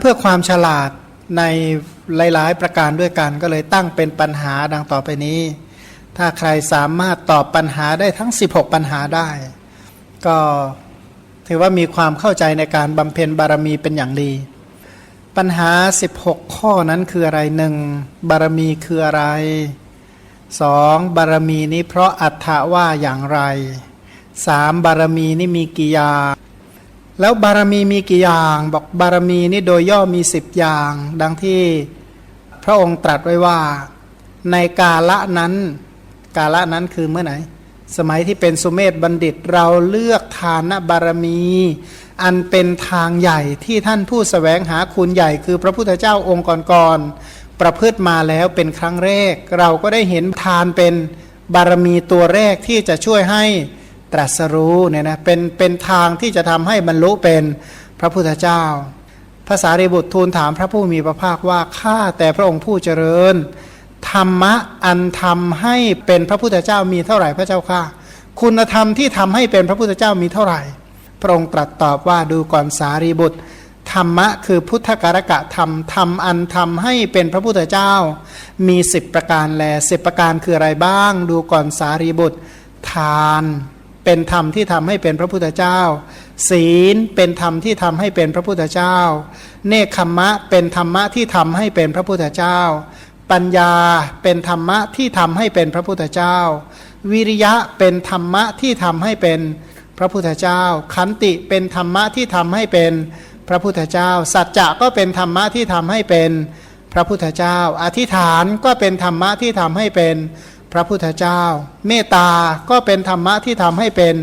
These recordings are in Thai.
เพื่อความฉลาดในหลาย ๆ ประการด้วยกันก็เลยตั้งเป็นปัญหาดังต่อไปนี้ ถ้าใครสามารถตอบปัญหาได้ทั้ง 16 ปัญหาได้ ก็ถือว่ามีความเข้าใจในการบำเพ็ญบารมีเป็นอย่างดี ปัญหา 16 ข้อนั้นคืออะไรหนึ่งบารมีคืออะไรสองบารมีนี้เพราะอัฏฐว่าอย่างไรสามบารมีนี่มีกี่อย่าง แล้วบารมีมีกี่อย่าง บอกบารมีนี่โดยย่อมีสิบอย่าง ดังที่พระองค์ตรัสไว้ว่า ในกาละนั้น กาละนั้นคือเมื่อไหร่สมัยที่เป็นสุเมธบัณฑิตเราเลือกทานบารมี อันเป็นทางใหญ่ที่ท่านผู้สแสวงหาคุณใหญ่ คือพระพุทธเจ้าองค์ก่อนๆประพฤติมาแล้วเป็นครั้งแรก เราก็ได้เห็นทานเป็นบารมีตัวแรกที่จะช่วยให้ ตรัสรู้เนี่ยนะเป็นเป็นทางที่จะทำให้บรรลุเป็นพระพุทธเจ้าภาษาริบุตรทูลถามพระผู้มีพระภาคว่าข้าแต่พระองค์ผู้เจริญ ธรรมะอันทำให้เป็นพระพุทธเจ้ามีเท่าไหร่พระเจ้าค่ะ คุณธรรมที่ทำให้เป็นพระพุทธเจ้ามีเท่าไหร่ พระองค์ตรัสตอบว่าดูก่อนสารีบุตรธรรมะคือพุทธการกะธรรมธรรมอันทำให้เป็นพระพุทธเจ้า มีสิบประการแลสิบประการคืออะไรบ้าง ดูก่อนสารีบุตร ทาน เป็นธรรมที่ทำให้เป็นพระพุทธเจ้า ศีลเป็นธรรมที่ทำให้เป็นพระพุทธเจ้า เนคขมมะเป็นธรรมะที่ทำให้เป็นพระพุทธเจ้า ปัญญาเป็นธรรมะที่ทำให้เป็นพระพุทธเจ้า วิริยะเป็นธรรมะที่ทำให้เป็นพระพุทธเจ้า ขันติเป็นธรรมะที่ทำให้เป็นพระพุทธเจ้า สัจจะก็เป็นธรรมะที่ทำให้เป็นพระพุทธเจ้า อธิษฐานก็เป็นธรรมะที่ทำให้เป็น พระพุทธเจ้า เมตตาก็เป็นธรรมะที่ทำให้เป็น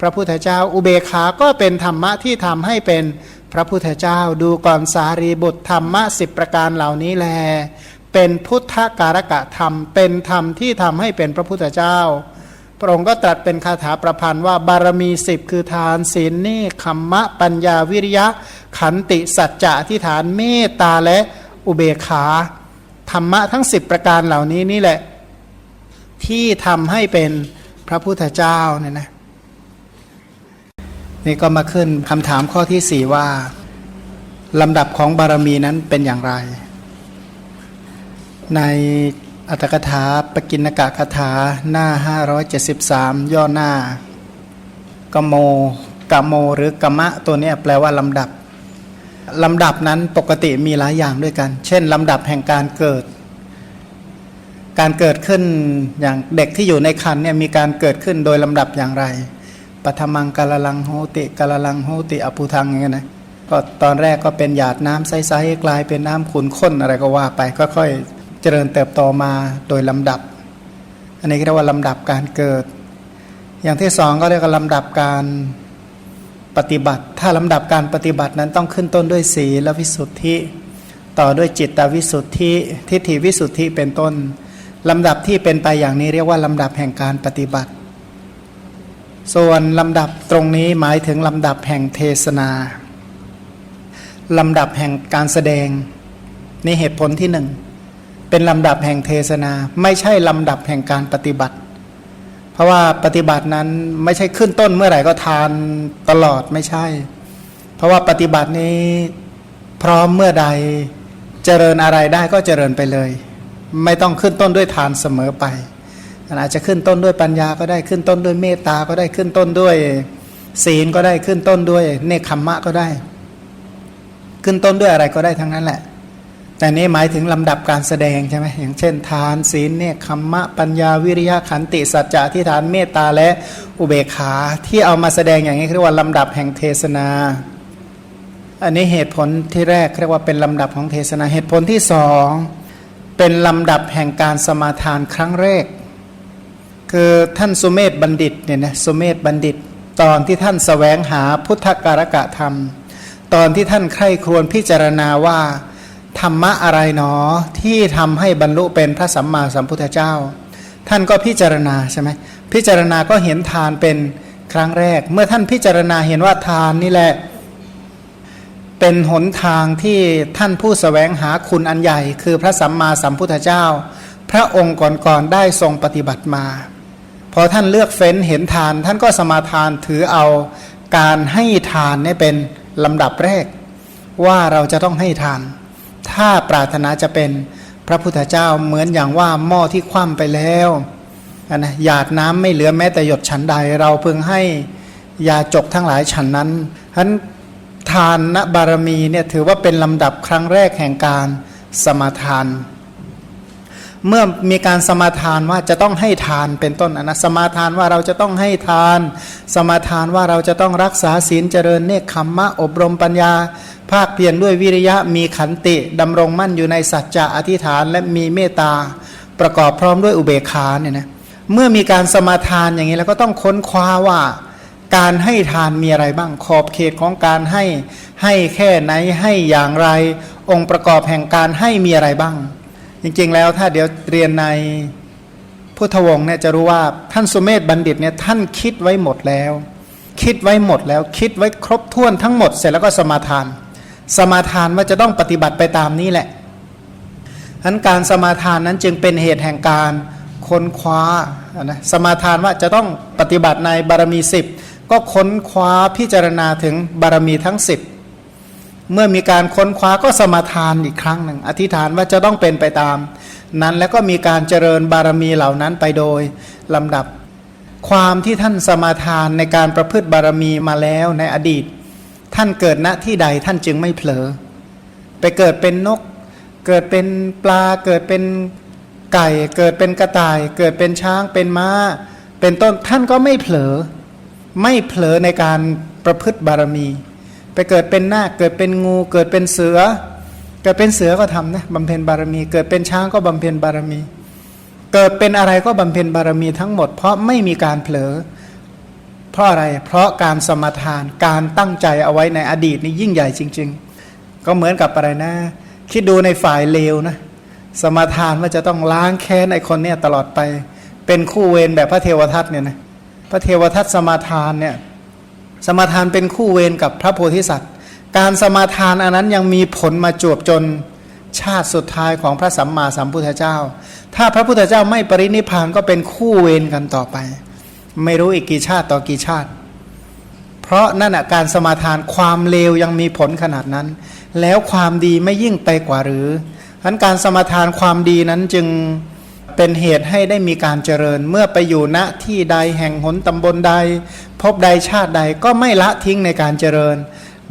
พระพุทธเจ้า อุเบกขา ก็เป็นธรรมะที่ทำให้เป็นพระพุทธเจ้า ดูก่อนสารีบุตรธรรมะสิบประการเหล่านี้แล เป็นพุทธการกะธรรม เป็นธรรมที่ทำให้เป็นพระพุทธเจ้า พระองค์ก็ตรัสเป็นคาถาประพันธ์ว่าบารมีสิบคือทานศีลเนคขมมะปัญญาวิริยะ ขันติสัจจะที่ฐานเมตตาและอุเบกขา ธรรมะทั้งสิบประการเหล่านี้นี่แหละ ที่ทำให้เป็นพระพุทธเจ้าเนี่ยนะนี่ก็มาขึ้นคำถามข้อที่สี่ว่าลำดับของบารมีนั้นเป็นอย่างไร ในอัตถกถาปกินกะคาถาหน้า 573 ย่อหน้ากโมกโมหรือกมะตัวนี้แปลว่าลำดับลำดับนั้นปกติมีหลายอย่างด้วยกัน เช่นลำดับแห่งการเกิด การเกิดขึ้นอย่างเด็กที่อยู่ในคันเนี่ยมีการเกิดขึ้นโดยลำดับอย่างไรปัทมังกาลลังโหติกาลลังโหติอภูทังอย่างเงี้ยนะก็ตอนแรกก็เป็นหยาดน้ำใสๆกลายเป็นน้ำขุนข้นอะไรก็ว่าไปค่อยๆเจริญเติบโตมาโดยลำดับ อันนี้เรียกว่าลำดับการเกิด อย่างที่สองก็เรียกว่าลำดับการปฏิบัติ ถ้าลำดับการปฏิบัตินั้นต้องขึ้นต้นด้วยศีลวิสุทธิ ต่อด้วยจิตวิสุทธิ ทิฏฐิวิสุทธิเป็นต้น ลำดับที่เป็นไปอย่างนี้เรียกว่าลำดับแห่งการปฏิบัติ ส่วนลำดับตรงนี้หมายถึงลำดับแห่งเทศนาลำดับแห่งการแสดงนี่เหตุผลที่หนึ่งเป็นลำดับแห่งเทศนา ไม่ใช่ลำดับแห่งการปฏิบัติ เพราะว่าปฏิบัตินั้นไม่ใช่ขึ้นต้นเมื่อไหร่ก็ทานตลอดไม่ใช่ เพราะว่าปฏิบัตินี้พร้อมเมื่อใดเจริญอะไรได้ก็เจริญไปเลย ไม่ต้องขึ้นต้นด้วยทานเสมอไปอาจจะขึ้นต้นด้วยปัญญาก็ได้ขึ้นต้นด้วยเมตตาก็ได้ขึ้นต้นด้วย ศีลก็ได้ขึ้นต้นด้วยเนคขมมะก็ได้ ขึ้นต้นด้วยอะไรก็ได้ทั้งนั้นแหละ แต่นี้หมายถึงลำดับการแสดงใช่ไหมอย่างเช่น ทานศีลเนคขมมะ ปัญญาวิริยะขันติสัจจะที่ฐานเมตตาและอุเบกขาที่เอามาแสดงอย่างนี้เรียกว่าลำดับแห่งเทศนาอันนี้เหตุผลที่แรกเรียกว่าเป็นลำดับของเทศนาเหตุผลที่สอง เป็นลำดับแห่งการสมาทานครั้งแรก คือท่านสุเมธบัณฑิตเนี่ยนะสุเมธบัณฑิต ตอนที่ท่านสแสวงหาพุทธการกะธรรม ตอนที่ท่านใคร่ครวญพิจารณาว่า ธรรมะอะไรหนอที่ทำให้บรรลุเป็นพระสัมมาสัมพุทธเจ้า ท่านก็พิจารณาใช่ไหมพิจารณาก็เห็นทานเป็นครั้งแรก เมื่อท่านพิจารณาเห็นว่าทานนี่แหละเเป็นหนทางที่ท่านผู้สแสวงหาคุณอันใหญ่ คือพระสัมมาสัมพุทธเจ้า พระองค์ก่อนๆได้ทรงปฏิบัติมา พอท่านเลือกเฟ้นเห็นทาน ท่านก็สมาทานถือเอาการให้ทานนี่เป็นลำดับแรก ว่าเราจะต้องให้ทาน ถ้าปรารถนาจะเป็นพระพุทธเจ้าเหมือนอย่างว่าหม้อที่คว่ำไปแล้วนะหยาดน้ำไม่เหลือแม้แต่หยดฉันใด เราเพิ่งให้ยาจกทั้งหลายฉันนั้นฉะนั้น ทานณบารมีเนี่ยถือว่าเป็นลำดับครั้งแรกแห่งการสมาทาน เมื่อมีการสมาทานว่าจะต้องให้ทานเป็นต้นนะสมาทานว่าเราจะต้องให้ทาน สมาทานว่าเราจะต้องรักษาศีลเจริญเนคขมมะอบรมปัญญา ภาคเพียรด้วยวิริยะมีขันติดำรงมั่นอยู่ในสัจจะอธิษฐาน และมีเมตตาประกอบพร้อมด้วยอุเบกขาเนี่ยนะเมื่อมีการสมาทานอย่างนี้แล้วก็ต้องค้นคว้าว่า การให้ทานมีอะไรบ้างขอบเขตของการให้ให้แค่ไหนให้อย่างไร องค์ประกอบแห่งการให้มีอะไรบ้าง จริงๆแล้วถ้าเดี๋ยวเรียนในพุทธวงศ์เนี่ยจะรู้ว่าท่านสุเมธบัณฑิตเนี่ยท่านคิดไว้หมดแล้ว คิดไว้หมดแล้วคิดไว้ครบถ้วนทั้งหมดเสร็จแล้วก็สมาทาน สมาทานว่าจะต้องปฏิบัติไปตามนี้แหละฉะนั้นการสมาทานนั้นจึงเป็นเหตุแห่งการค้นคว้านะสมาทานว่าจะต้องปฏิบัติในบารมีสิบ ก็ค้นคว้าพิจารณาถึงบารมีทั้งสิบเมื่อมีการค้นคว้าก็สมาทานอีกครั้งหนึ่ง อธิษฐานว่าจะต้องเป็นไปตาม นั้นแล้วก็มีการเจริญบารมีเหล่านั้นไปโดยลำดับ ความที่ท่านสมาทานในการประพฤติบารมีมาแล้วในอดีต ท่านเกิดณที่ใดท่านจึงไม่เผลอ ไปเกิดเป็นนก เกิดเป็นปลาเกิดเป็นไก่ เกิดเป็นกระต่าย เกิดเป็นช้างเป็นม้า เป็นต้นท่านก็ไม่เผลอ ไม่เผลอในการประพฤติบารมี ไปเกิดเป็นนาคเกิดเป็นงู เกิดเป็นเสือ เกิดเป็นเสือก็ทำนะบำเพ็ญบารมี เกิดเป็นช้างก็บำเพ็ญบารมี เกิดเป็นอะไรก็บำเพ็ญบารมีทั้งหมด เพราะไม่มีการเผลอ เพราะอะไร เพราะการสมทานการตั้งใจเอาไว้ในอดีตนี่ยิ่งใหญ่จริง ๆ ก็เหมือนกับอะไรนะ คิดดูในฝ่ายเลวนะ สมทานว่าจะต้องล้างแค้นไอ้คนเนี่ยตลอดไป เป็นคู่เวรแบบพระเทวทัตเนี่ยนะ ระเทวทัตสมาทานเนี่ยสมาทานเป็นคู่เวรกับพระโพธิสัตว์ การสมาทานอันนั้นยังมีผลมาจวบจนชาติสุดท้ายของพระสัมมาสัมพุทธเจ้า ถ้าพระพุทธเจ้าไม่ปรินิพพานก็เป็นคู่เวรกันต่อไป ไม่รู้อีกกี่ชาติต่อกี่ชาติ เพราะนั่นนะการสมาทานความเลวยังมีผลขนาดนั้น แล้วความดีไม่ยิ่งไปกว่าหรือฉะนั้นการสมาทานความดีนั้นจึง เป็นเหตุให้ได้มีการเจริญ เมื่อไปอยู่ณที่ใดแห่งหนตำบลใด พบใดชาติใดก็ไม่ละทิ้งในการเจริญ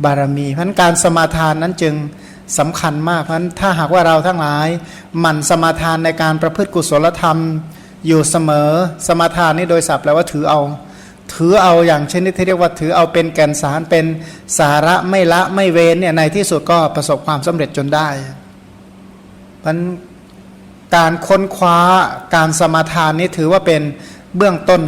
บารมีเพราะนั้นการสมาทานนั้นจึงสำคัญมากเพราะนั้นถ้าหากว่าเราทั้งหลายหมั่นสมาทานในการประพฤติกุศลธรรม อยู่เสมอสมาทานนี่โดยศัพท์แปลว่าถือเอา ถือเอาอย่างเช่นที่เรียกว่าถือเอาเป็นแก่นสารเป็นสาระไม่ละไม่เว้นเนี่ยในที่สุดก็ประสบความสำเร็จจนได้เพราะฉะนั้น การค้นคว้าการสมาทานนี้ถือว่าเป็นเบื้องต้น